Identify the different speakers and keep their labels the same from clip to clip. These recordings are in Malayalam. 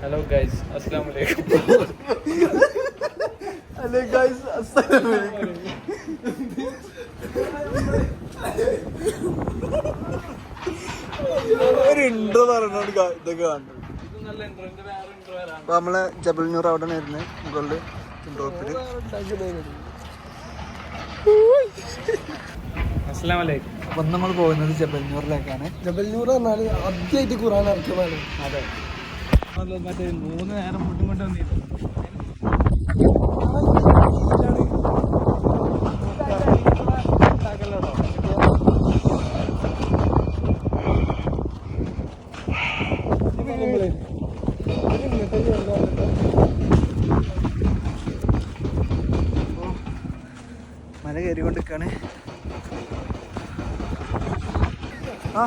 Speaker 1: ഹലോ ഗൈസ് അസ്സാം വലൈക്കും
Speaker 2: ഹലോ ഗൈസ് ഒരു ഇൻട്രോ പറഞ്ഞോണ്ട് ഇതൊക്കെ
Speaker 1: കണ്ടു.
Speaker 2: അപ്പൊ നമ്മൾ ജബൽനൂർ അവിടെ വരുന്നത്. മുകളിൽ
Speaker 1: ടോപ്പിൽ വലൈക്കും
Speaker 2: അപ്പൊ നമ്മൾ പോകുന്നത് ജബൽനൂറിലേക്കാണ്
Speaker 3: ജബൽനൂർ പറഞ്ഞാൽ ആദ്യമായിട്ട് ഖുറാൻ ഇറക്കുന്നതാണ്
Speaker 2: അത്.
Speaker 1: മറ്റേ മൂന്ന് നേരം ഫുഡും കൊണ്ട്
Speaker 2: മല കയറിക്കൊണ്ടിരിക്കാണ് ആ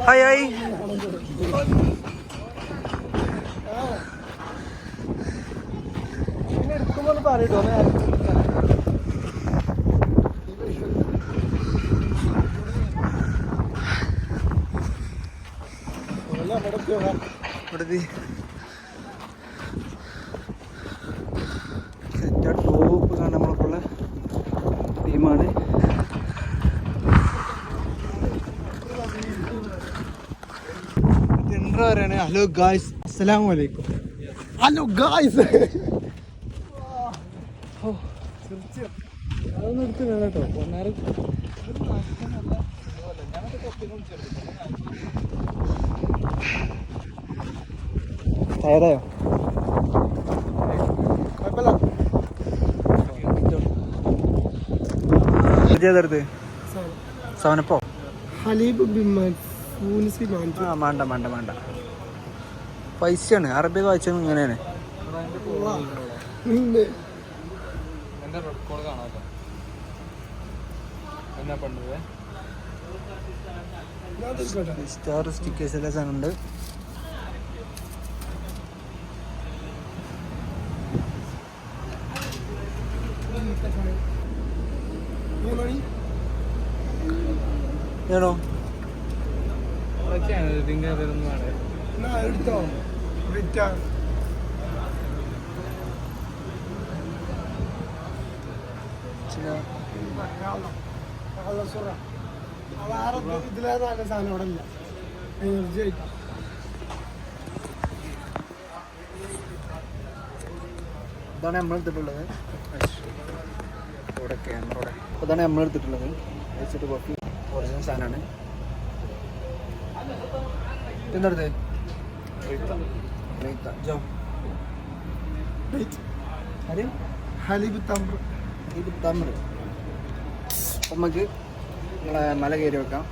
Speaker 2: ഹായ് ഹായ്
Speaker 3: പിന്നെ എടുക്കുമ്പോൾ പറയട്ടോ
Speaker 2: ഇവിടെ സെറ്റ് ടോപ്പ് കാണാൻ നമ്മൾക്കുള്ള ടീമാണ് എന്താ പറയണേ ഹലോ ഗായ്സ് അസ്സലാമു അലൈക്കും
Speaker 3: ഹലോ ഗായ്സ്
Speaker 1: അതൊന്നും എടുത്തില്ല കേട്ടോ ഒന്നേരം
Speaker 2: ടയറായോ ഏതെടുത്ത് സവനപ്പോ
Speaker 3: ഹലീബ് ബിമാൻ
Speaker 2: ആ വേണ്ട വേണ്ട വേണ്ട പൈസയാണ്. അറബി വായിച്ചത് ഇങ്ങനെയാണ്. സ്റ്റാർ സ്റ്റിക്കേഴ്സ് എല്ലാ സാധനം ഉണ്ട് ആണോ
Speaker 3: ആയിട്ട്
Speaker 2: ഇതാണ് നമ്മൾ എടുത്തിട്ടുള്ളത് ഇവിടെ. ക്യാമറയുടെ ഇതാണ് നമ്മൾ വെച്ചിട്ട് കോപ്പി ഒറിജിനൽ സാധനമാണ്. എന്തെടുത്ത് ജോ ആര്
Speaker 3: Halib Tamr.
Speaker 2: Halib Tamr. നമുക്ക് നമ്മളെ മല കയറി വെക്കാം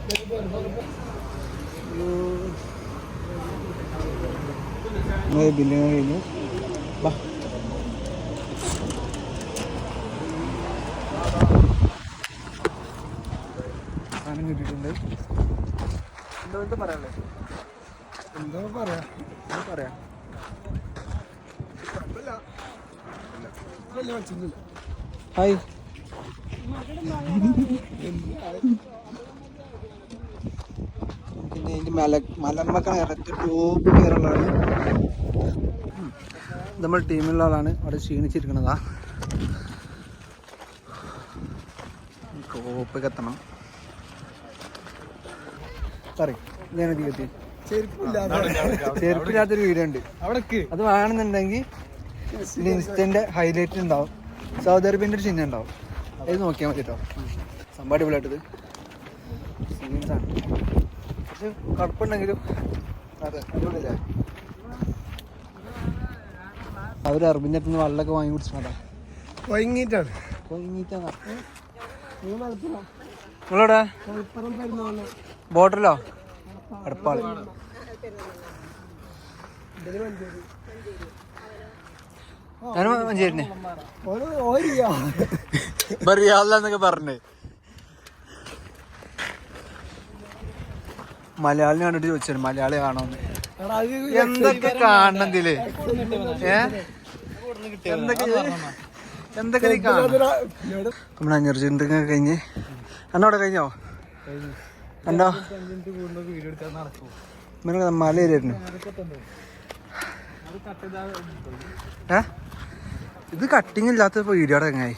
Speaker 2: ബില്ലിങ് കഴിഞ്ഞു വാ സാധനം കിട്ടിയിട്ടുണ്ട് എന്തോ പറയാനുള്ളത്
Speaker 3: എന്തോ പറയാ
Speaker 2: പറയാം
Speaker 3: വലിയ വെച്ചിട്ടില്ല
Speaker 2: ഹായ്. പിന്നെ ഇതിന്റെ മല മലമ്മക്കാണ് ഇറക്കി ടോപ്പ് കയറുള്ളതാണ് നമ്മൾ ടീമിലുള്ള ആളാണ്. അവിടെ ക്ഷീണിച്ചിരിക്കണതാ. ടോപ്പൊക്കെ എത്തണം പറയും ഞാൻ
Speaker 3: ചെരുപ്പില്ലാതെ
Speaker 2: ചെരുപ്പില്ലാത്തൊരു
Speaker 1: വീടുണ്ട്.
Speaker 2: അത് വേണമെന്നുണ്ടെങ്കിൽ ഇൻസ്റ്റന്റെ ഹൈലൈറ്റ് ഉണ്ടാവും. സൗദി അറേബ്യന്റെ ഒരു ചിഹ്നം ഉണ്ടാവും. അത് നോക്കിയാൽ മതി കേട്ടോ സംഭവം അടിപൊളിയായിട്ടത്. സീൻസ് ആണ് പക്ഷെ കടുപ്പുണ്ടെങ്കിലും അതെ അടിപൊളിയല്ലേ? അവർ അറബിന്റെ അടുത്ത് നിന്ന് വെള്ളമൊക്കെ വാങ്ങി നിങ്ങളെവിടെ അടുപ്പാൾ.
Speaker 3: ഇതിന് മഞ്ചേരി
Speaker 2: ഞാൻ മഞ്ചേരിനെ
Speaker 3: ഓരോ ഓരിയാ
Speaker 2: പറയാന്നൊക്കെ പറഞ്ഞേ. മലയാളി കണ്ടിട്ട് ചോദിച്ചു മലയാളി കാണോന്ന് എന്തൊക്കെ കാണണം ഇതിൽ? ഏ? എന്തൊക്കെ എന്തൊക്കെ നീ കാണണം? നമ്മുടെ അഞ്ഞൂറ് കഴിഞ്ഞ്. അന്നവിടെ കഴിഞ്ഞോ? ഇവനൊക്കെ മല
Speaker 1: ഏരിയായിരുന്നു
Speaker 2: ഏ? ഇത് കട്ടിങ് ഇല്ലാത്ത വീഡിയോ എങ്ങായി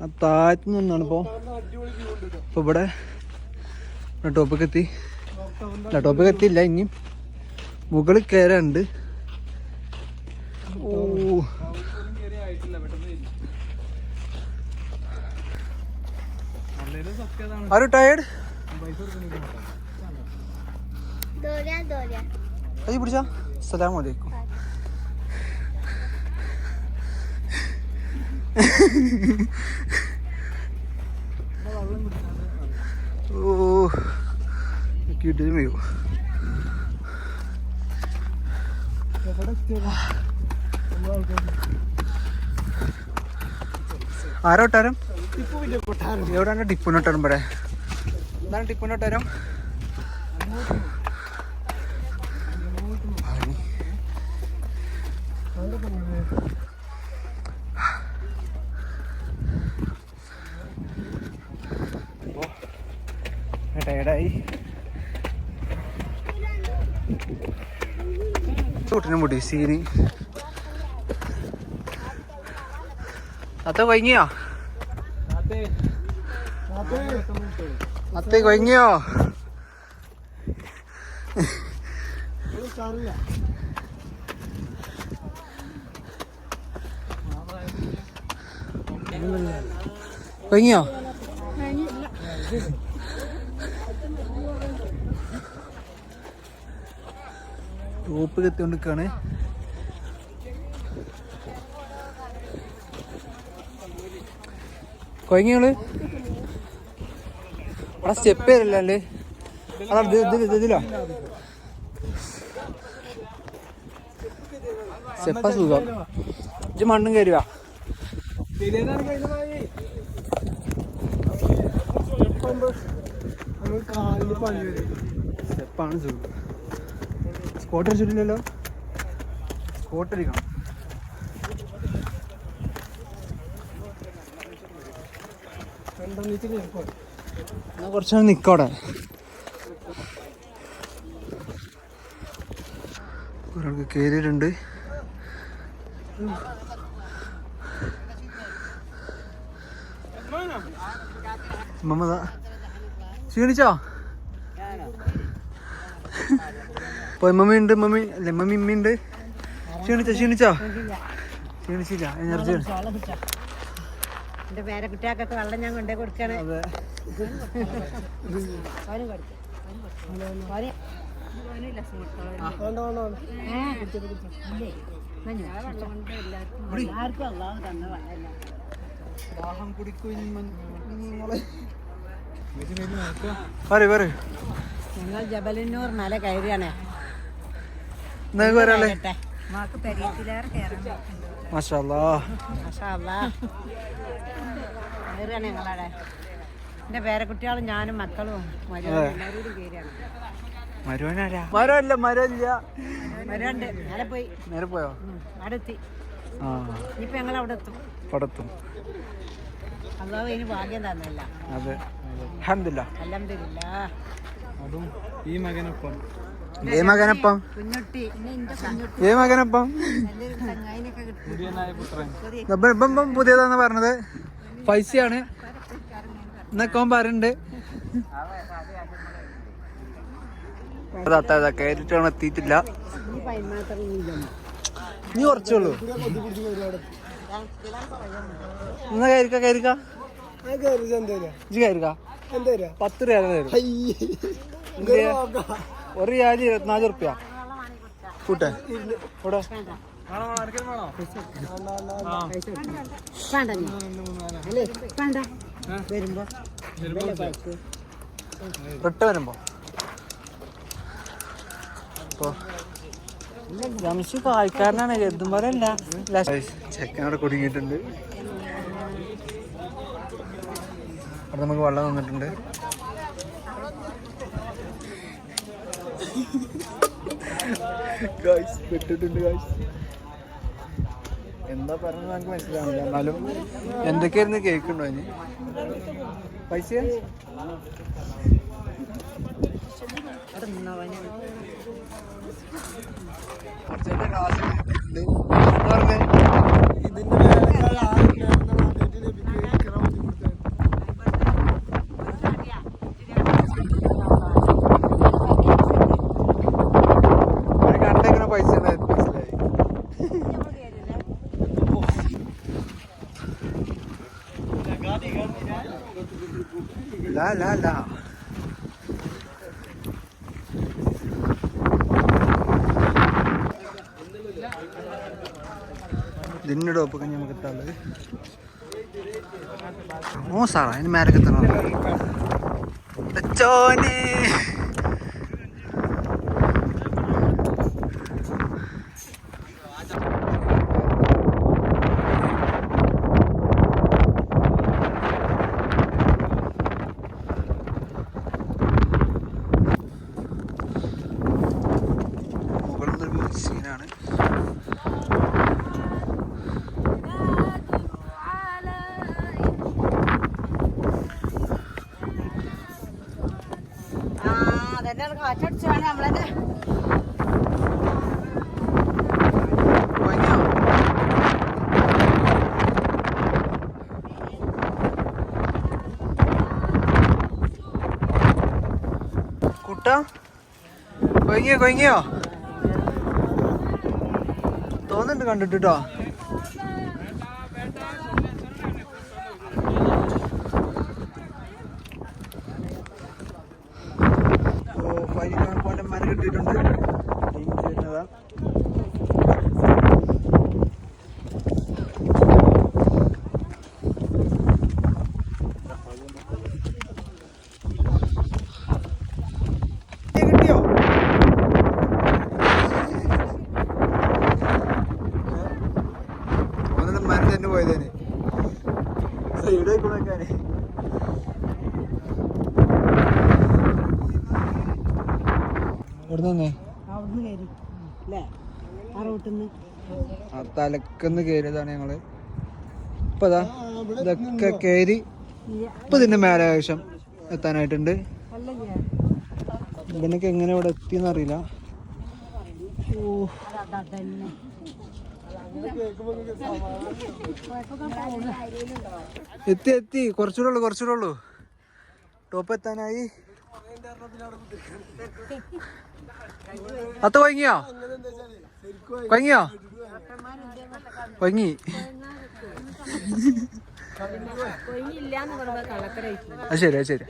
Speaker 2: ആ താഴത്തു നിന്നാണ് ഇപ്പോ. ഇപ്പൊ ഇവിടെ ടോപ്പിക്ക് എത്തി. ടോപ്പിക്ക് എത്തിയില്ല ഇനിയും മുകളിൽ കയറുണ്ട്. ഓ. ആര് ടയേർഡ് അത് പിടിച്ചാ സലാം അലൈക്കും ഓ
Speaker 4: എത്തിയതാ
Speaker 2: ആരോ ഒട്ടാരം? എവിടെയാണ് ടിപ്പുന് ഒട്ടാരം ഇവിടെ? എന്താണ് ടിപ്പുന് ഒട്ടാരം
Speaker 4: അവിടെ പറഞ്ഞത്
Speaker 2: ടയർഡായി കൂട്ടിനെ മുടി സീനി അത്ത കൊയങ്ങിയോ?
Speaker 1: അതെ
Speaker 4: അതെ
Speaker 2: അത്ത കൊയങ്ങിയോ?
Speaker 4: ഒരു സാറില്ല
Speaker 2: കൊയങ്ങിയോ കൊയങ്ങൾ അവിടെ സ്റ്റെപ്പ് വരില്ലേ അതാ ഇത് ഇത് ഇത് സുഖം. ഇജ്ജ് മണ്ണും
Speaker 4: വരും
Speaker 2: സ്റ്റെപ്പാണ് സുഖം. സ്കോട്ട് അടിച്ചിട്ടില്ലല്ലോ
Speaker 4: സ്കൂട്ടർ കാണും
Speaker 2: എന്നാ കുറച്ചാണ് നിക്കവിടെ ഒരാൾക്ക് കയറിയിട്ടുണ്ട് മമ്മതാ ക്ഷീണിച്ചോ പോയി മമ്മി ഉണ്ട് മമ്മി. അല്ലേ മമ്മി ഇമ്മി ഉണ്ട്. ക്ഷീണിച്ചോ ക്ഷീണിച്ചോ? ക്ഷീണിച്ചില്ല എനർജി
Speaker 5: എന്റെ പേരെ കുട്ടികൾക്കൊക്കെ വെള്ളം ഞാൻ കൊണ്ടേ കൊടുക്കാണ്. എല്ലാവർക്കും അള്ളാഹ് തന്ന
Speaker 2: ദാഹം കുടിക്കും
Speaker 5: ഞങ്ങൾ ജബലിന്നൂർ മല കയറിയാണ്.
Speaker 2: മാഷാല്ലാ.
Speaker 5: എന്റെ പേരക്കുട്ടികളും ഞാനും മക്കളും
Speaker 2: മരുവനാരാ മരമില്ല
Speaker 5: മരുണ്ട് നേരെ പോയി.
Speaker 2: നേരെ പോയോ? അടുത്തി
Speaker 5: ഇപ്പൊ ഞങ്ങൾ അവിടെ എത്തും
Speaker 2: പടത്തും
Speaker 5: അള്ളാഹ് ഇനി ഭാഗ്യം തന്നല്ല
Speaker 2: അതെ.
Speaker 5: അലഹമില്ല
Speaker 1: അതും ഈ മകനൊപ്പം.
Speaker 2: ഏ മകനപ്പം. ഏ മകനപ്പം. ഇപ്പം പുതിയതാന്ന് പറഞ്ഞത്. പൈസയാണ്. എന്നൊക്കെ പറയണ്ട് പറയുന്നുണ്ട്. കയറിട്ടാണ് എത്തിയിട്ടില്ല. നീ കുറച്ചുള്ളൂ എന്നാ കയറിക്ക കയറിക്ക? കയറിക്ക? പത്ത് രൂപ ഒരു രാജി ഇരുപത്തിനാല് റുപ്യ കൂട്ടെ. ഇവിടെ
Speaker 5: വേണ്ട വരുമ്പോ.
Speaker 2: റിട്ട എന്തും പറയല്ല ചെക്കനവിടെ കുടുങ്ങിയിട്ടുണ്ട്. അവിടെ നമുക്ക് വെള്ളം തന്നിട്ടുണ്ട്. ഗായ്സ് പെട്ടിട്ടുണ്ട് ഗായ്സ് എന്താ പറഞ്ഞത് നമുക്ക് മനസ്സിലാവില്ല എന്നാലും എന്തൊക്കെയായിരുന്നു കേൾക്കുണ്ടോ അതിന് പൈസ?
Speaker 4: ഇതിന്റെ മേലെ ആരും നേരത്തെ വന്നിട്ട് ലഭിക്കുക ഇത്ര ബുദ്ധിമുട്ടാണ്
Speaker 2: അവർ കണ്ടെങ്ങനെ പൈസ ഉണ്ടായിരുന്നു മനസ്സിലായി la. ലാ ഇതിന്റെ ടോപ്പ് കഞ്ഞി നമുക്ക് ഇട്ടുള്ളത് ഓ സാറാ അതിന് മേലൊക്കെ എത്തണം ചോനെ മുകളിൽ നിന്നൊരു സീനാണ്
Speaker 5: ആ അതന്നെ കാറ്റടിച്ചാണ് നമ്മളെ
Speaker 2: കൊയ്യോ കുട്ട? കൊയങ്ങിയോ കൊയ്യോ തോന്നുന്നുണ്ട് കണ്ടിട്ട് കേട്ടോ ഫൈവ് പോയിന്റ് കിട്ടിയിട്ടുണ്ട് ടീം ചെയ്യുന്നതാ ഏ, കിട്ടിയോ ഒന്നിട്ട് മരം തന്നെ പോയതേന് സൈഡ് കൂടെക്കാന് ഇവിടെ നിന്നേ
Speaker 5: അവിടുന്ന് കയറി അല്ലേ ആ
Speaker 2: തലക്കെന്ന് കയറിയതാണ് ഞങ്ങൾ. ഇപ്പൊ അതാ ഇതൊക്കെ കയറി ഇപ്പൊ ഇതിന്റെ മേലെ ആവശ്യം എത്താനായിട്ടുണ്ട്. ഇതിനൊക്കെ എങ്ങനെ ഇവിടെ എത്തിയെന്ന് അറിയില്ല. എത്തി എത്തി. കുറച്ചുകൂടെ ഉള്ളു കുറച്ചുകൂടെ ഉള്ളു. ടോപ്പ് എത്താനായി. അത്ത കൊയങ്ങിയോ കൊയങ്ങിയോ?
Speaker 5: കൊങ്ങി
Speaker 2: അത് ശരി അത് ശരി.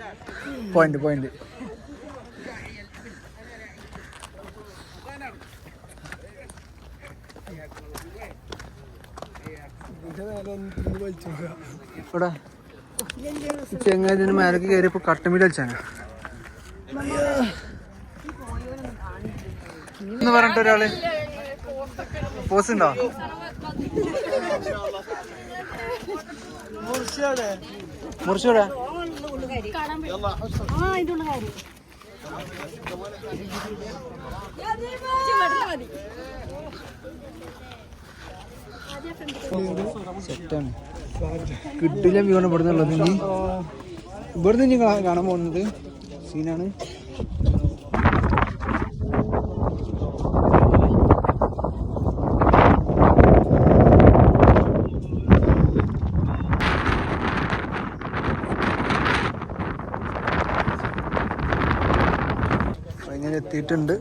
Speaker 2: പോയിന്റ് പോയിന്റ് ഇവിടെ ഇതിന് മേലേക്ക് കയറി ഇപ്പൊ കട്ടമീട് കളിച്ചാണ് എന്ന് പറഞ്ഞിട്ട് ഒരാൾ. പോസ് ഉണ്ടോ മുറിച്ചൂടെ സെറ്റാണ്. കിട്ടില്ല വ്യൂ ആണ് ഇവിടുന്ന് ഉള്ളത്. ഇനി ഇവിടുന്ന് ഇനി കാണാൻ പോകുന്നത്. സീനാണ് എത്തിയിട്ടുണ്ട്.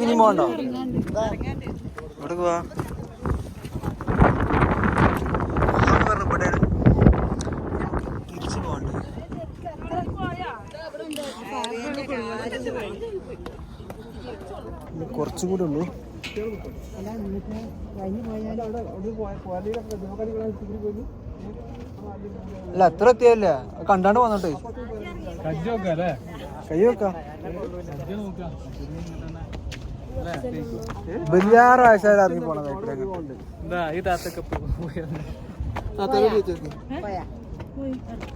Speaker 2: നീ പോകണ്ടോ ഇവിടെ പോവാ കുറച്ചും കൂടെ ഉള്ളൂ.
Speaker 5: അല്ല
Speaker 2: അത്ര എത്തിയല്ല? കണ്ടാണ്ട് വന്നിട്ട്. കൈ വെക്കാം.
Speaker 1: കജ്ജ് നോക്കാം
Speaker 2: ബലിയാറ് ആഴ്ച ഇറങ്ങി പോണത്
Speaker 1: എന്താ ഈ താത്തൊക്കെ പോയത്
Speaker 5: പോയാ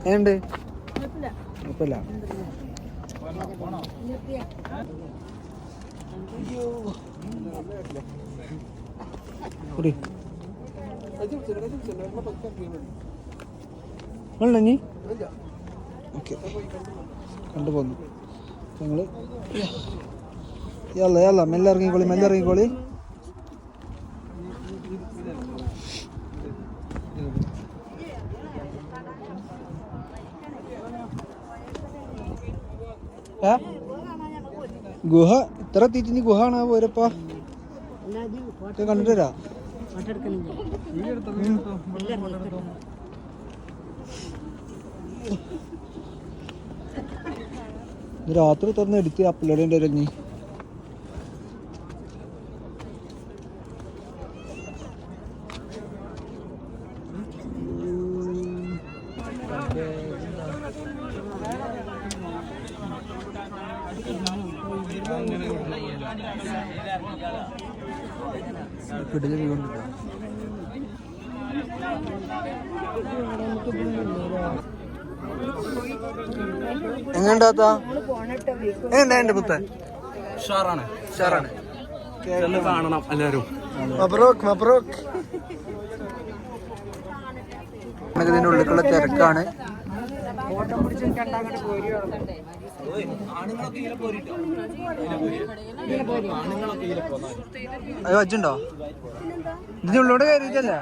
Speaker 2: എങ്ങനെയുണ്ട് കുഴപ്പമില്ല കുടി ഉണ്ടോ നീ ഓക്കെ കണ്ടു പോന്നു യല്ല യല്ല മെല്ലെ മെല്ലെ ഇറങ്ങിക്കോളി ഏ? ഗുഹ? ഇത്ര എത്തിയിട്ട് ഗുഹ കാണാ പോരപ്പാ കണ്ടിട്ട് വരാ
Speaker 5: ഫോട്ടോ എടുക്കണില്ല
Speaker 1: വീഡിയോ എടുത്തോ വീഡിയോ എടുത്തോ വെള്ളം ഫോട്ടോ എടുത്തോ
Speaker 2: ഇത് രാത്രി തുറന്ന് എടുത്ത് അപ്ലോഡ് ചെയ്യേണ്ടി വരും നീ കിടിൽ view ഉണ്ട് ട്ടോ. എങ്ങനെയുണ്ടാത്ത എങ്ങനെയുണ്ട് പുത്തൻ.
Speaker 1: ഉഷാറാണ്.
Speaker 2: ഉഷാറാണ്.
Speaker 1: കാണണം എല്ലാവരും.
Speaker 4: മബ്രൂക്ക് മബ്രൂക്ക്.
Speaker 2: ഇതിന്റെ ഉള്ളിലുള്ള തിരക്കാണ്. അയ്യോ അച്ഛണ്ടോ ഇതിന് ഉള്ളോട് കയറിയിട്ടല്ലേ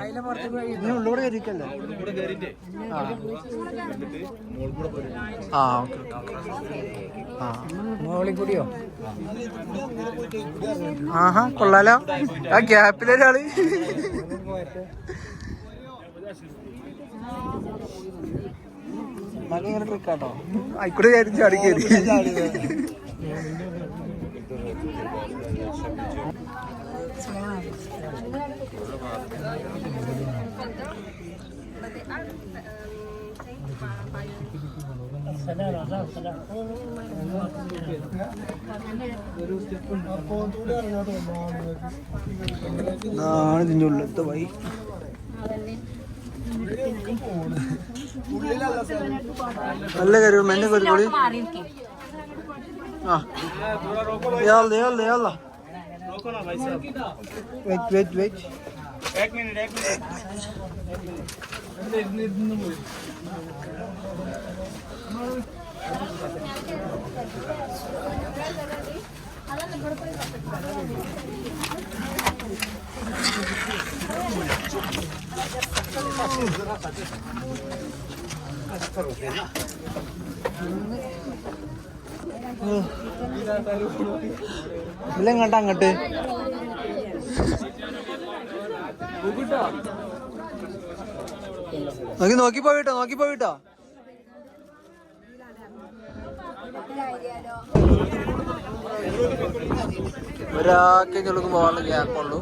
Speaker 2: ഇതിന് ഉള്ളോട് കയറിയിട്ടല്ലേ ആ. ഓക്കെ ആ.
Speaker 1: മോളിക്കൂടിയോ?
Speaker 2: ആഹാ കൊള്ളാലോ. ആ ഗ്യാപ്പിലൊരാൾ ഭയങ്കര ട്രിക്കാട്ടോ ആയിക്കൂടെ കയറി. ചാടി കയറി. ആണ് ഇതിന്റെ ഉള്ളിലത്തെ വഴി. നല്ല കാര്യം മെന്നെ കയറിക്കോളി ആ. യാല്ല യാല്ല യാല്ല വെയിറ്റ് വെയിറ്റ് വെയിറ്റ് ഇല്ല ഇങ്ങോട്ട് നോക്കി നോക്കി പോയിട്ടോ നോക്കി പോയിട്ടോ ഒരാൾക്ക് ഞങ്ങൾക്ക് പോകാനുള്ള ഗ്യാപ്പുള്ളൂ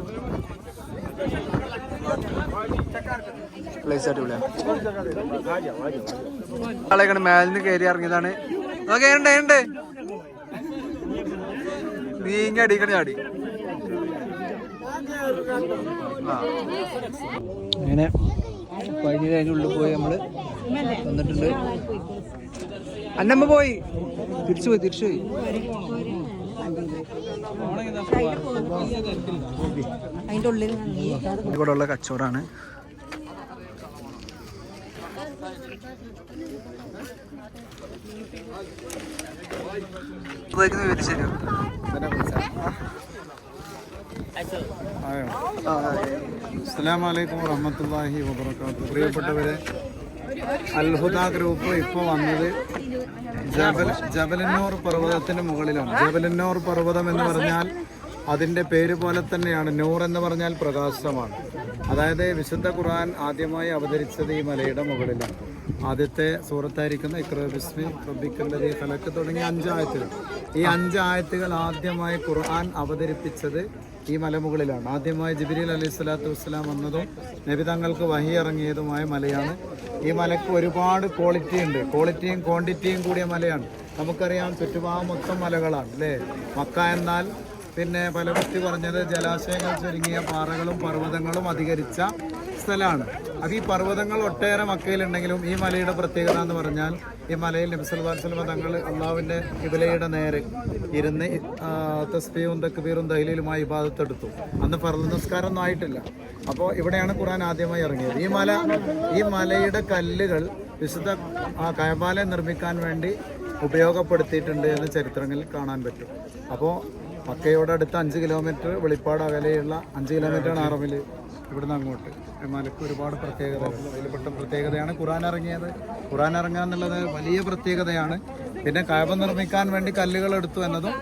Speaker 2: പ്ലേസ് അടിപൊളിയാണ് ആളെ നിന്ന് കയറി ഇറങ്ങിയതാണ്. നോക്കി ഉണ്ട് ഉണ്ട് നീങ്ങി അടിക്കണ ചാടി അങ്ങനെ പതിനേഴ് അതിന്റെ ഉള്ളിൽ പോയി നമ്മൾ വന്നിട്ടുണ്ട്. അന്നമ്മ പോയി. തിരിച്ചു പോയി തിരിച്ചു പോയി.
Speaker 5: അതിന്റെ ഉള്ളിൽ
Speaker 2: ഇവിടെയുള്ള കച്ചവടമാണ് ശരി.
Speaker 4: അസ്സലാമലൈക്കും വറഹമത്തല്ലാഹി വബർക്കാത്തു പ്രിയപ്പെട്ടവരെ അൽഹുദ ഗ്രൂപ്പ് ഇപ്പോൾ വന്നത് ജബൽ ജബലന്നൂർ പർവതത്തിന് മുകളിലാണ്. ജബലന്നൂർ പർവതം എന്ന് പറഞ്ഞാൽ അതിന്റെ പേര് പോലെ തന്നെയാണ്. നൂർ എന്ന് പറഞ്ഞാൽ പ്രകാശമാണ്. അതായത് വിശുദ്ധ ഖുർആൻ ആദ്യമായി അവതരിച്ചത് ഈ മലയുടെ മുകളിലാണ്. ആദ്യത്തെ സൂറത്തായിരിക്കുന്ന ഇക്ര ബിസ്മി റബ്ബിക്കല്ലതി ഖലക്ക് തുടങ്ങിയ അഞ്ചായത്തുകൾ ഈ അഞ്ചായത്തുകൾ ആദ്യമായി ഖുർആൻ അവതരിപ്പിച്ചത് ഈ മലമുകളിലാണ്. ആദ്യമായി ജിബിരിൽ അലൈഹി സ്വലാത്തു വസ്സലാം വന്നതും നബി തങ്ങൾക്ക് വഹി ഇറങ്ങിയതുമായ മലയാണ്. ഈ മലക്ക് ഒരുപാട് ക്വാളിറ്റി ഉണ്ട്. ക്വാളിറ്റിയും ക്വാണ്ടിറ്റിയും കൂടിയ മലയാണ്. നമുക്കറിയാം ചുറ്റുഭാഗം മൊത്തം മലകളാണ് അല്ലേ? മക്ക എന്നാൽ പിന്നെ ഫലവൃത്തി പറഞ്ഞത് ജലാശയങ്ങൾ ചുരുങ്ങിയ പാറകളും പർവതങ്ങളും അധികരിച്ച സ്ഥലമാണ്. അപ്പോൾ ഈ പർവതങ്ങൾ ഒട്ടേറെ മക്കയിലുണ്ടെങ്കിലും ഈ മലയുടെ പ്രത്യേകത എന്ന് പറഞ്ഞാൽ ഈ മലയിൽ നബിസൽവാസ്ലമ തങ്ങൾ അള്ളാവിന്റെ ഇബലയുടെ നേരെ ഇരുന്ന് ആ, തസ്ബീഹും തക്ബീറും ദഹലീലുമായി ഇബാദത്തെടുത്തു. അന്ന് ഫർദ് നിസ്കാരം ഒന്നും ആയിട്ടില്ല. അപ്പോൾ ഇവിടെയാണ് ഖുറാൻ ആദ്യമായി ഇറങ്ങിയത്. ഈ മല ഈ മലയുടെ കല്ലുകൾ വിശുദ്ധ ആ കയബാലയം നിർമ്മിക്കാൻ വേണ്ടി ഉപയോഗപ്പെടുത്തിയിട്ടുണ്ട് എന്ന് ചരിത്രങ്ങളിൽ കാണാൻ പറ്റും. അപ്പോൾ മക്കയോടടുത്ത് അഞ്ച് കിലോമീറ്റർ വെളിപ്പാട് അകലെയുള്ള അഞ്ച് കിലോമീറ്ററാണ് അറമിൽ ഇവിടുന്ന് അങ്ങോട്ട്. മലക്ക് ഒരുപാട് പ്രത്യേകത അതിൽപ്പെട്ട പ്രത്യേകതയാണ് ഖുറാൻ ഇറങ്ങിയത്. ഖുറാൻ ഇറങ്ങുക എന്നുള്ളത് വലിയ പ്രത്യേകതയാണ്. പിന്നെ കായബ നിർമ്മിക്കാൻ വേണ്ടി കല്ലുകൾ എടുത്തു എന്നതും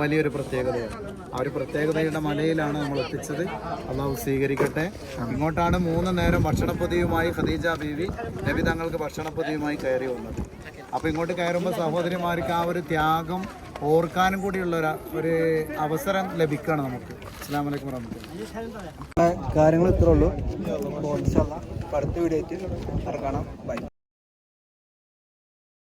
Speaker 4: വലിയൊരു പ്രത്യേകതയാണ്. ആ ഒരു പ്രത്യേകതയുടെ മലയിലാണ് നമ്മൾ എത്തിച്ചത്. അള്ളാഹു സ്വീകരിക്കട്ടെ. ഇങ്ങോട്ടാണ് മൂന്ന് നേരം ഭക്ഷണപ്പൊതിയുമായി ഖദീജ ബീവി. നബി തങ്ങൾക്ക് ഭക്ഷണപ്പൊതിയുമായി കയറി വന്നത്. അപ്പോൾ ഇങ്ങോട്ട് കയറുമ്പോൾ സഹോദരിമാർക്ക് ആ ഒരു ത്യാഗം ഓർക്കാനും കൂടിയുള്ള ഒരു അവസരം ലഭിക്കുകയാണ് നമുക്ക്. അസ്സാം വലൈക്കും വർഹമത്തുള്ള
Speaker 2: കാര്യങ്ങൾ ഇത്രേ ഉള്ളൂ. അടുത്ത വീഡിയോ ആയിട്ട് കാണാം ബൈ